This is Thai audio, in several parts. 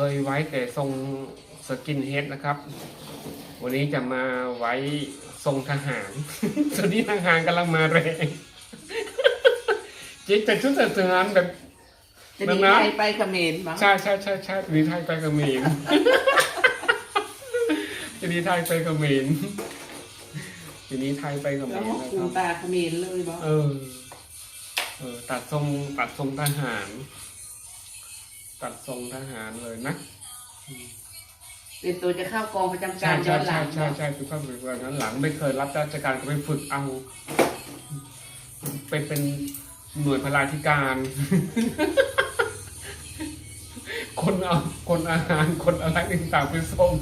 เคยไว้แต่ทรงสกินเฮดนะครับ วันนี้จะมาไว้ทรงทหารตอนนี้ทหารกำลังมาแรงจิ๊กแต่ชุดทหารแบบจะหนีนะไทยไปเขมรมั้งใช่ใช่ใช่ใช่ดีไทยไปเขมรจะดีไทยไปเขมรทีนี้ไทยไปเขมแล้วรก็นะคูครับตาเขมรเลยบ่เออ เออ ตัดทรงตัดทรงทหาร ตัดทรงทหารเลยนะเป็นตัวจะเข้ากองประจำใช่การย้ใช่อนหใช่ลังใช่ใช่คือความเป็นแบบนั้นหลังไม่เคยรับราชการก็ไปฝึกเอา เป็นเป็นหน่วยพลาธิการ คนเอาคนอาหารคนอะไรต่างๆไปส่ง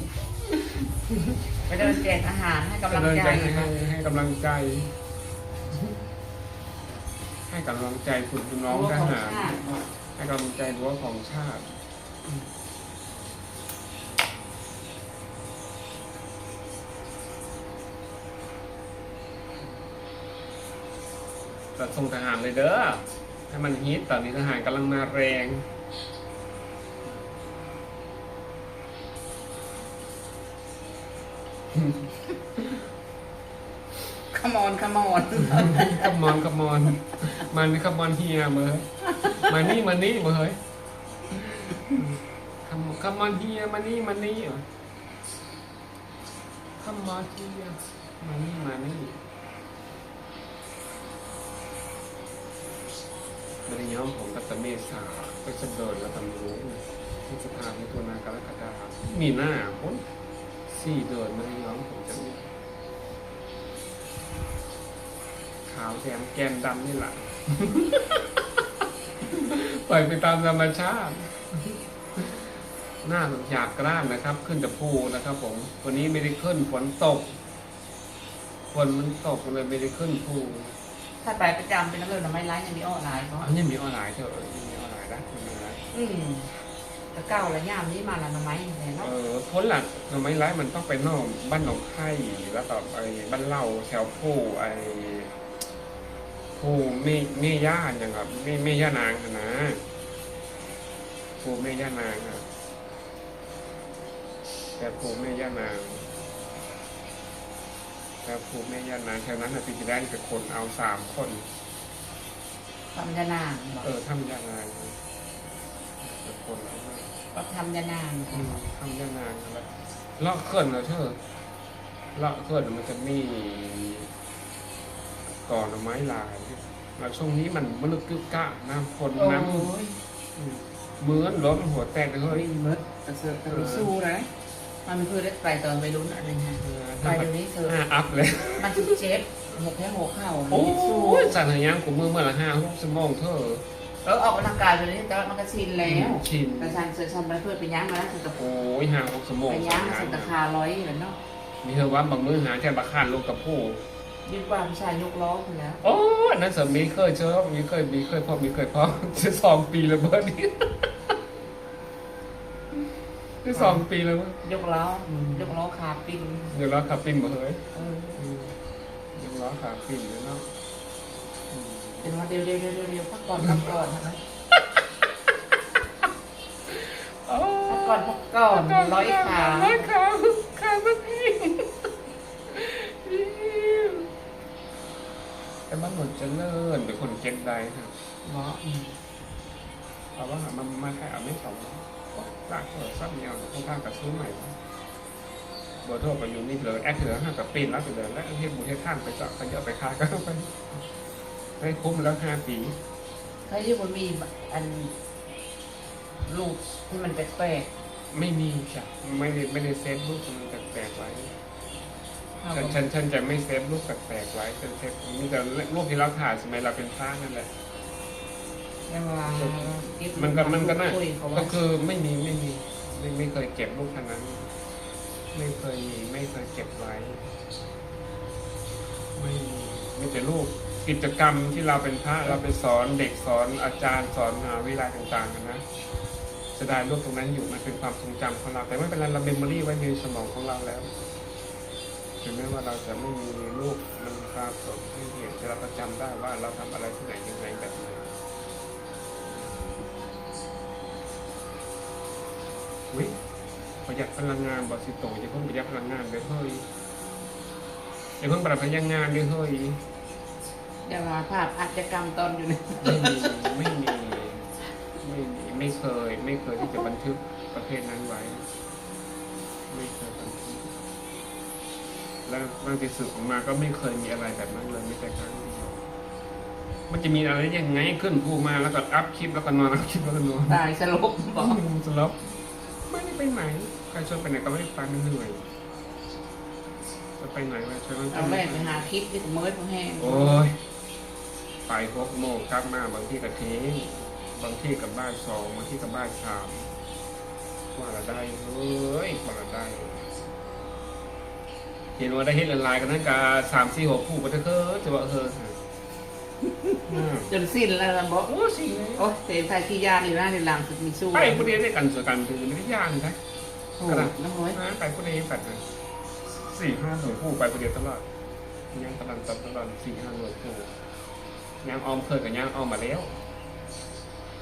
ไปเดินแจกอาหารให้กำลังใจให้นะให้ให้กำลังใจ ให้กำลังใจคุณน้องทของหารชาติ ให้กำลังใจรั้วของชาติตัดส่งทหารเลยเด้อให้มันฮิตตอนนี้ทหารกำลังมาแรงขมอนขมอนขมอนขมอนมันขมอนเฮียมาเฮ้ย มานี่มานี่มาเฮ้ยขมขมอนเฮียมานี่มานี่เหรอขมอนเฮียมานี่มานี่บริยอมผมกัตเมษาไปสะเดินแล้วตำรู้พฤษภาในตัวนากรกฎามีหน้าพ้นสี่เดือนบริยอมผมจะมีขาวแซมแก้มดำนี่แหละ ปล่อยไปตามธรรมชาติ หน้าแบบหยาบกร้านนะครับ ขึ้นจากภูนะครับ ผม วันนี้ไม่ได้ขึ้นฝนตกฝนมันตกเลยไม่ได้ขึ้นภูถ้าไปประจำเป็นน้ำเลือดน้ำไม้ไร้ยังมีอ้อหลายเพราะอันนี้มีออนไลน์เถอะยังมีออนไลน์นะมีออนไลน์อืมตะเก้าและย่ามนี้มาละน้ำไม้แน่เนาะเออพ้นหลักทำไมไลฟ์มันต้องไปนอกบ้านหนองไข่แล้วก็ไอ้บ้านเล่าแถวภูไอ้ ภูเมเมย่าอย่างแบบเมเมย่านางอะนะภูเมย่านางอะแต่ภูเมย่านางแต่ภูเมย่านางแถวนั้นนะปีที่แล้วนี่เป็นคนเอาสามคนทำยานางบอกเออทำย่านางเป็นคนเอามาก็ทำยานางอืมทำย่านางอะไรเลาะเขื่อนเหรอเธอเลาะเขื่อนมันจะมี ก่อนไม้ลายแล้วช่วงนี้มันมันลึกกึกกะน้ำฝนโอ้น้ำยอืมเหมือนรถหัวแตกเลยเฮ้เฮ้ยยมดกระเสือกกระดูสู้นะมันเพื่อได้ไปตอนไปลุ้นอะไรฮะเออไปเดี๋ยวนี้เธอห้าอัพเลย มันจะเจ็บหกแค่หัวเข่าโอ้มันสู้ยสั่นหางยางกูมือเมื่อละห้าหกชั่วโมงเธอเออออกกำลังกายไปเลยแต่ว่ามันก็ชินแล้วชินแต่ฉันเสือฉันไปเพื่อไปย่างมาแล้วฉันตะโอ้ยห้าหกชั่วโมงไปย่างฉันตะคาร้อยเหมือนเนาะมีเธอว่าบางมือหาแค่บักคานลงกับผู้ยิ่ งกว่าผู้ชายยกล้อคนแล้วโอ้ยอันนั้นสามีเคยเจอมีเคยมีเคยพอมีเคยพอจะสองปีแล้วเบอร์นี้ได้สองปีแล้วมั้งยกล้ออมยกล้อขาปิ้งเดี๋ยวล้อขับปิ้งมาเฮ้ยเอออืมเดี๋ยวล้อขาปิ้งแล้วเนาะอืมเป็นว่าเร็วเร็วเร็วเร็วเร็วพักก่อนพักก่อนนะโอ้พักก่อนพักก่อนร้อยขาร้อยขาขาสักทีแต่มันหมดเจะเลิ่นเป็นคนเก็ตได้ครับหมออืมเอาว่ามันมาแค่เอาไม่สองลากโทรศัพท์เนี่ยค่อนข้างกระซื้อใหม่เบอร์โทรไปอยู่นี่เลยแอดเหลือห้ากับปีนแล้วไปเลยแล้วเฮ็ดบุญเฮ็ดท่านไปเจาะไปเยอะไปคาก็ไปให้คุ้มแล้วห้าปีถ้าที่มันมีอันลูกที่มันแปลกไม่มีจ้ะไม่ได้ไม่ได้เซฟรูปมันแปลกๆไว้ๆเอา ฉันไปฉันฉันจะไม่เซฟรูปแปลกๆไว้ฉันเซฟมีแต่รูปที่เราถ่ายสมัยเราเป็นพระนั่นแหละเรียกว่าเบมันก็มันก็น่าคุยเขาก็ว่าคือไม่มีไม่มีไม่ไม่เคยเก็บรูปขนาดนั้น ไม่เคยมีไม่เคยเก็บไว้ ไม่มีมีแต่รูปกิจกรรมที่เราเป็นพระเราไปสอนเด็กสอนอาจารย์สอนมหาวิทยาลัยต่างๆกันนะจะได้รูปตรงนั้นอยู่มันเป็นความทรงจำของเรา แต่ไม่เป็นไรเราเมมโมรี่ไว้ในสมองของเราแล้ว ถึงแม้ว่าเราจะไม่มีรูปมันปรากฏให้เห็นแต่เราก็จำได้ว่าเราทำอะไรที่ไหนยังไงแบบไหนอุ้ยประหยัดพลังงานบอสิโตจะเพิ่งประหยัดพลังงานเลยเฮ้ยอย่าเพิ่งประหยัดพลังงานเลยเฮ้ยเดี๋ยวมาภาพอาชญากรรมตอนอยู่ในไม่มีไม่มีไม่มีไม่เคย ไม่เคยที่จะบันทึกประเภทนั้นไว้ ไม่เคยบันทึก แล้วตั้งแต่สืบออกมาก็ไม่เคยมีอะไรแบบนั้นเลยไม่แต่ครั้งเดียวมันจะมีอะไรยังไงขึ้นภูมาแล้วก็อัพคลิปแล้วก็นอนอัพคลิปแล้วก็นอนตายสลบบอกสลบไม่ได้ไปไหนใครชวนไปไหนก็ไม่ไปมันเหนื่อยจะไปไหนไปชวนมันเอาแรกไปหาคลิปที่เมิร์ดพวกแห้งโอ้ยไปหกโมงกลับมาบางที่กับเทงบางที่กับบ้านสองบางที่กับบ้านสามว่าละได้เฮ้ยว่าละได้ เห็นว่าได้เฮ็ดละลายกันนั่นกาสามสี่หกคู่ไปเถอะเฮ้ยจะว่าเฮ้ยอืมจนสิ้นแล้วล่ะบอกโอ้สิโอ้เต็มไทยขี้ยานอยู่นะในหลังสุดมีสู้ไปประเดี๋ยวได้กันสวยกันถึงไม่ได้ยากนะโอ้น้องโอ้ยนะไปประเดี๋ยวแบบนั้นสี่ห้าหน่วยคู่ไปประเดี๋ยวตลอดย่างตลอดตลอดสี่ห้าหน่วยคู่ย่างออมเคยกับย่างออมมาแล้ว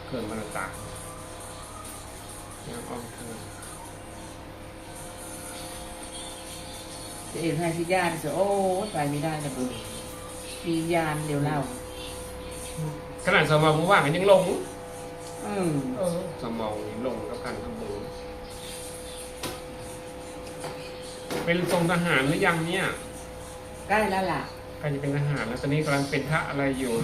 เคยมันต่างย่างออมเคย เต็มไทยขี้ยานเสียโอ้ยไปไม่ได้เลยเบื่อขี้ยานเดี๋ยวเล่าขนาดสมองว่างๆยังลงอืมเออสมองนี่ลงกับการทำบุญเป็นทรงทหารหรือยังเนี่ยใกล้แล้วล่ะใครจะเป็นทหารแล้วตอนนี้กำลังเป็นทะอะไรอยู่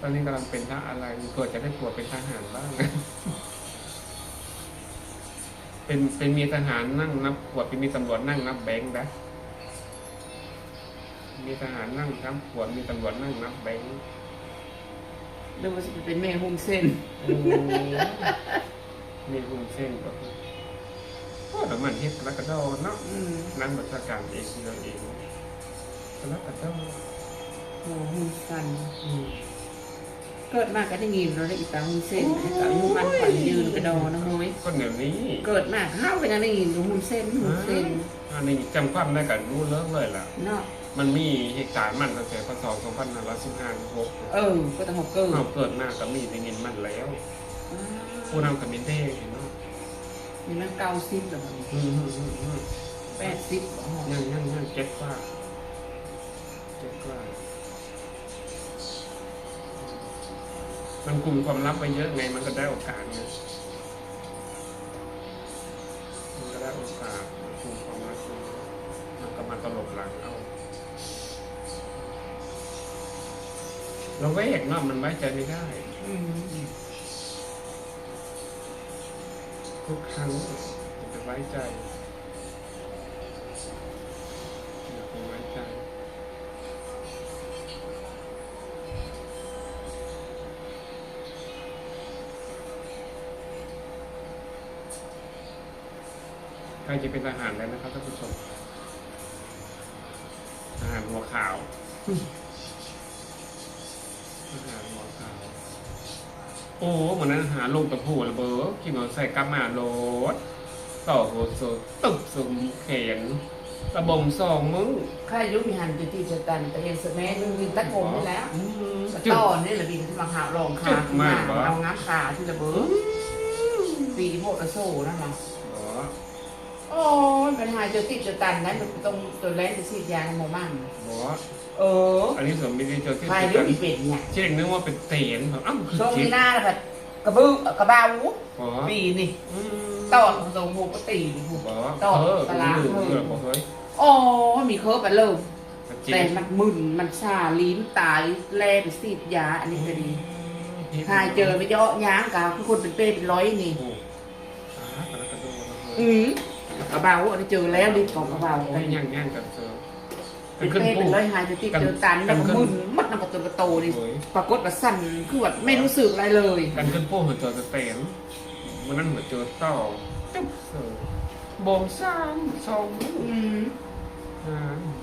ตอนนี้กำลังเป็นทะอะไรเกิดจะได้ปวดเป็นทหารบ้าง เป็นเป็นมีทหารนั่งนับขวดเป็นมีตำรวจนั่งนับแบงค์นะมีทหารนั่งนับขวดมีตำรวจนั่งนับแบงค์หรือว่าจะเป็นแม่หุ้มเส้นโอ้มีหุ่นเส้นก็คือโอ้แต่มันเฮ็ดกระกระโดดเนาะอืมนั่นบัญชาการเองที่เราเองกระกระโดดโอ้หุ้มสัน อืม เกิดมากก็ได้ยินเราได้อีตาหุ้มเส้นให้กับหุ้มมันฝันยืนกระดอนะโอ้ยก็เดี๋ยวนี้เกิดมากห้าวไปนะได้ยินหุ้มเส้นหุ้มเส้นอันนี้จำความได้กันรู้เลิกเลยล่ะเนาะมันมีเหตุการณ์มันตั้งแต่พศ2515 6เออ ก็ต้องหกเกิดเราเกิดมาก็มีได้ยินมันแล้วผู้นำกับมินเท่เห็นเนาะมีมันเก้าสิบหรืออืมอืมอืมอืมแปดสิบบ่ยังยังยังเจ็ดกว่าเจ็ดกว่า มันกลุ่มความลับไปเยอะไง มันก็ได้โอกาสไงมันก็ได้โอกาสกลุ่มความลับมันก็มาตลบหลังเอาเราเวกเนาะมันไว้ใจไม่ได้ทุกครั้งอย่าไปไว้ใจอย่าไปไว้ใจ ใครจะเป็นทหารแล้วนะครับท่านผู้ชมทหารหัวขาวทหารหัวขาว โอ้เหมือนนั้นหาลงตะพูระเบิดขี่มอเตอร์ไซค์กลับมาโหลดต่อโหดสุดตึกสุมเขียนระบมสองมึงข้ายุมีหันจุดที่จะตันแต่เองสมัยนึงวินตะโกนนี่แล้วอืมสะจึ๊ต้กอนนี่แหละบินที่มาหาลองขาจึ๊กมากเหรอเอาง้ำขาที่ระเบิดปีที่พวกกระโซ่นั่นนะอ๋อ โอ้ยเป็นหายจุดที่จะตันนั้นมันต้องตัวแรงจะฉีดยาในหมู่บ้านบอสเอออันนี้สมมีดีเจอที่ใครติดรู้กันมีเป็ดเนี่ยเช็คนึกว่าเป็นเตียนแบบอ้าวคือช่วงเจ็นี้บหน้าแบบกระบื้อกระเบาบอสปีนี่อืมตอนของทรงหูก็ตีหู บอสต่อเออตารางเออเออเออบอกเฮ้ยโอ้ยมีเคิร์ฟไปเริ่มเจ็แต่บมันมึนมันชาลิ้นตายแล่ไปสีดยาอันนี้ก็ดีหายเจอไปเยาะย้างกาคือคนเป็นเป้เป็นร้อยนี่ โอ้อ่ากระกระโดดระเบิดอืม กระเบาอันนี้เจอแล้วลิ้นของกระเบาโอ้ยย่างย่างกับเจอเป็นเป้เป็นร้อยหายจะติดเจอตันแล้วก็มึนมัดน้ำประตูประตูนี่โอ้ยปรากฏว่าสั่นคือแบบไม่รู้สึกอะไรเลยกันขึ้นโป้หัวเจอจะเตนมันนั่นหัวเจอต่อจุ๊บเสือบงสามสองมืออืมอ่า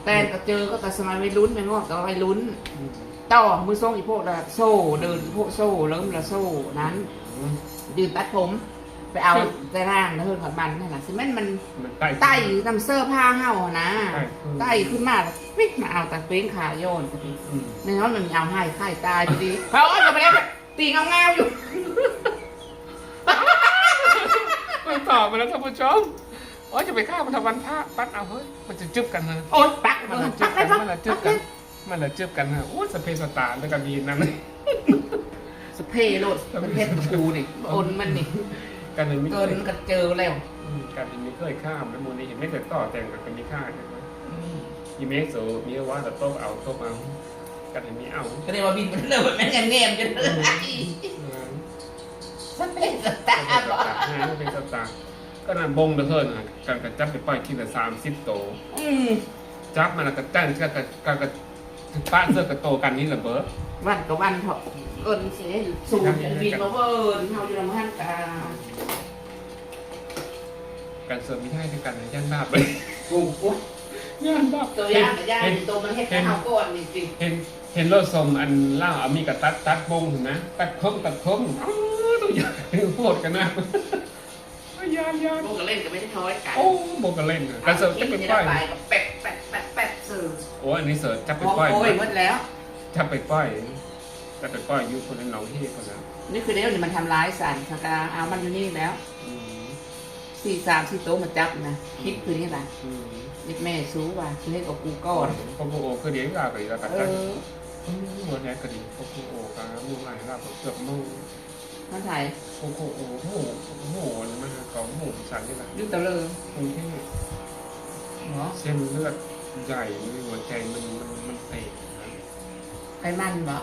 แต่ก็เจอก็แต่สมัยวัยรุ่นไม่งอกแต่วัยรุ่นอืมต่อมือส่งอีพวกละโซ่เดินพวกโซ่เริ่มละโซ่นั้นอืมยืนตัดผม ไปเอาแต่ร่างนะเฮือนขับบันนั่นแหละซึ่งแม่นมันมันไต่ไต่น้ำเสื้อผ้าเห่าอะนะใช่ไต่ขึ้นมาแล้วปิ๊กมาเอาตะเป้งขาโยนพอดีอืมในนั้นมันเอาให้ไข่ตายพอดีเพราะว่าจะไปแล้วตีเงาเงาๆอยู่ มันตอบมาแล้วท่านผู้ชมโอ้ยจะไปฆ่ามันทำวันพระปัดเอาเฮ้ยมันจะจึบกันนะโอ๊ยปักมันเลละยจึปับกกัเลยปักนมันละจึบกันมันละจึบกันฮะโอ้ยสเปซสตาร์ด้วยกันมีนั่นเลยสเปรย์โลดมันเพชรกูนี่โอนมันนี่ กันเลยไม่เกิเคนยก็เจอแล้วอืมกันไม่เคยข้ามแล้วมูลนี้เห็นไม่เคยต่อแต่งกับกันมีค่าใช่ไหมยีเมสโซมีว่าแต่โต๊ะเอาโต๊ะเอากันเห็นมีเอาก็เลยว่าบินมันเลยมันยังแงมจนเลยสเปรย์สตาเป็นร์สบอกตาร์ฮะเป็นสตาร์ก็นั่นบงเด้อเพิ่นน่ะกันกระจับไปปล่อยคิดละสามสิบโต อืมจับมันแล้วก็จ้างก็กระก็กระป้าเสื้อกระโตกันนี่แหละเบิร์ด วันกับวันเถอะเอินเสียสูงกันบินมาเวิร์นเฮาอยู่ลำพันกาการเสริมมีให้ด้วยกันนย่านบาปเลยโอ้โหย่านบาปตัวย่างกับย่างตัวมันเฮ็ดให้เฮาก่อนนี่สิเห็นเห็นรถสมอันเล่าเอามีกับตัดตัดบงเห็นไหมตัดคมตัดคมอ้าวตัวใหญ่โหดกันนะอ้าวยานยานพวกก็เล่นกันไม่ได้ท้อยกันโอ้โบกันเล่นการเสริมจะไปกินป้อยแปะแปะแปะแป๊ะสื่อโอ้อันนี้เสริมจะไปมองป้อยโอ้ยหมดแล้ว จะไปป้อยจะไปป้อยอยู่คนในหนองที่คนนั้นนี่คือเดี๋ยวนี่มันทำร้ายสันสกาเอามันอยู่นี่แล้วอืมสี่สามสี่โต๊ะมาจับนะคลิปคือนี่แหละอืมนี่แม่สู้ว่ะคือให้กับกูก่อนพอกูโอคือเดี๋ยวลาไปแล้วกันเออวันนี้ก็ดีพอกูโอกับมุงไงลาไปเกือบมุงมันถ่ายโอ้โหโอ้โหโอ้โหนี่มันเขาหมูสันนี่แหละยุ่งตะเลยกรุงเทพเนาะเส้นเลือดใหญ่ในหัวใจมันมันมันเตะนะ ไอ้มันบ่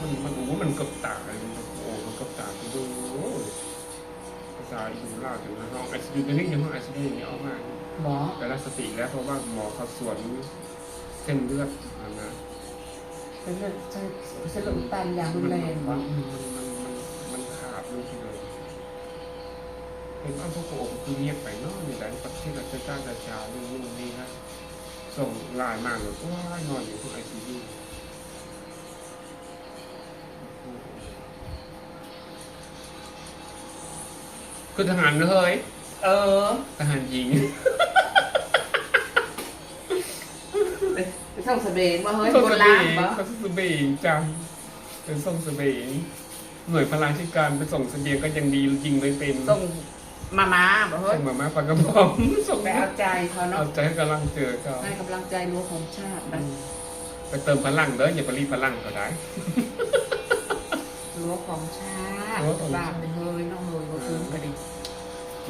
มันมันโอ้มันกือบตายมันโอ้มันกือบตายไปดูภาษาอยู่ล่าถึงนะห้องไอซียูตัวนี้ยังห้องไอซียูนี่เอามากบ่แต่ละสติแล้วเพราะว่าหมอเขาสวนเส้นเลือดนะเป็นเรื่องใช่เส้นเลือดตันอย่างรุนแรงมันมันมันมันมันขาดลูกเลยเห็นว่าพวกโอ้คือเงียบไปเนาะมีแต่ประเทศเราจะจ้างจะจานู่นนู่นนี่นะส่งลน์มาเลยว้ายนอนอยู่ที่ไอซียู คือทหารเลยเออ ทหารหญิงไปส่งสเบงบ่เฮ้ยส่งโบสเบราณงบ่ก็ส่งสเบงจังเป็นส่งสเบงหน่วยพลังที่การไปส่งเสบียงก็ยังดียิงไม่เป็นส่งมาม้าบ่เฮ้ส่ยงมาม่าปลากระป๋องส่งไปเอาใจเขาเอาเนาะใจกำลังเจอเขาให้กำลังใจรั้วของชาติมันไปเติมพลังเด้ออย่าไปรีบพลังเขาได้รั้วของชาติรั้วของชาบาติ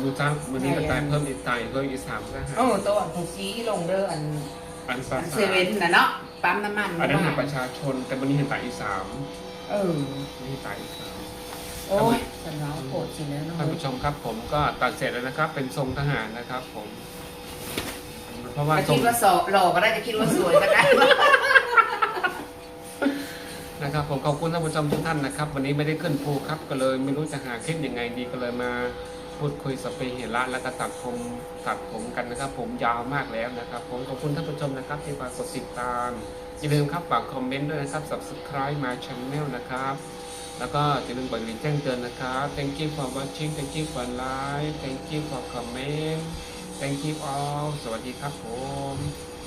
ดูจ้าวันนี้ก็ตายเพิ่มอีกตายเพิ่มอีกสามก็หาโอ้ตัวของชี้ลงเด้ออันอันปลาอันเซเว่นน่ะเนาะปั๊มน้ำมันอันนั้นเป็นปว่าระชาชน แต่วันนี้เห็นตายอีกสามเออนี่ตายอีกสามโอ้ยฉันร้องโกรธสิแล้วน้องท่านเฮ้ยผู้ชมครับ ผมก็ตัดเสร็จแล้วนะครับ เป็นทรงทหารนะครับ ผม เพราะว่าจะทรคิงดว่าสอหล่อก็ได้จะคิดว่าสวยก็ได้นะครับผมขอบคุณท่านผู้ชมทุกท่านนะครับ วันนี้ไม่ได้ขึ้นภูครับ ก็เลยไม่รู้จะหาคลิปยังไงดีก็เลยมา พูดคุยสเปเหระและก็ตัดผมตัดผมกันนะครับ ผมยาวมากแล้วนะครับ ผมขอบคุณท่านผู้ชมนะครับ ที่ฝากกดติดตามอย่าลืมครับฝากคอมเมนต์ด้วยนะครับ subscribe my channel นะครับ แล้วก็อย่าลืมกดกระดิ่งแจ้งเตือนนะครับ thank you for watching thank you for like thank you for comment thank you all สวัสดีครับผม